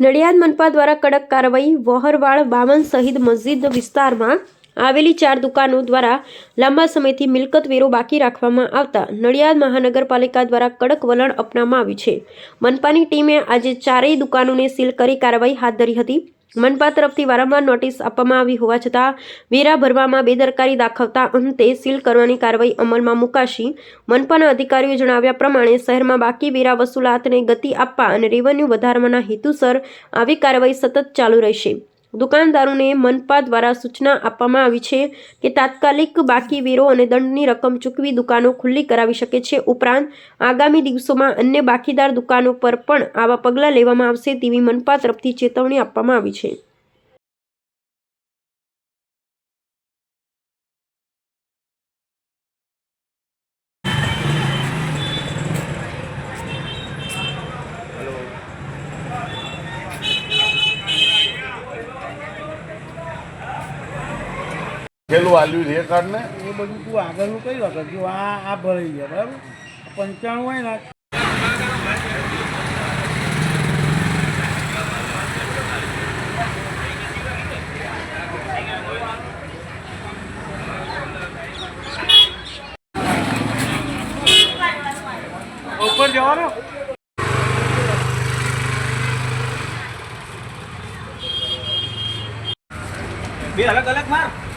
નડિયાદ મનપા દ્વારા કડક કાર્યવાહી વોહરવાડ બાવન શહીદ મસ્જિદ વિસ્તારમાં આવેલી ચાર દુકાનો દ્વારા લાંબા સમયથી મિલકત વેરો બાકી રાખવામાં આવતા નડિયાદ મહાનગરપાલિકા દ્વારા કડક વલણ અપનાવવામાં આવ્યું છે. મનપાની ટીમે આજે ચારેય દુકાનોને સીલ કરી કાર્યવાહી હાથ ધરી હતી. મનપા તરફથી વારંવાર નોટિસ આપવામાં આવી હોવા છતાં, વેરા ભરવામાં બેદરકારી દાખવતા અંતે સીલ કરવાની કાર્યવાહી અમલમાં મુકાશી. મનપાના અધિકારીઓ જણાવ્યા પ્રમાણે, શહેરમાં બાકી વેરા વસૂલાતને ગતિ આપવા અને રેવન્યુ વધારવાના હેતુસર આવી કાર્યવાહી સતત ચાલુ રહેશે. દુકાનદારોને મનપા દ્વારા સૂચના આપવામાં આવી છે કે તાત્કાલિક બાકી વેરો અને દંડની રકમ ચૂકવી દુકાનો ખુલ્લી કરાવી શકે છે. ઉપરાંત, આગામી દિવસોમાં અન્ય બાકીદાર દુકાનો પર પણ આવા પગલાં લેવામાં આવશે તેવી મનપા તરફથી ચેતવણી આપવામાં આવી છે. પેલું આલ્યું છે કાર્ડ ને એ બધું તું આગળનું કઈ વખત? જો આ આ ભરાઈ ગયા બરાબર? પંચાણું હોય ને ઉપર જવાનો? બે અલગ અલગ માર બે અલગ અલગ માર.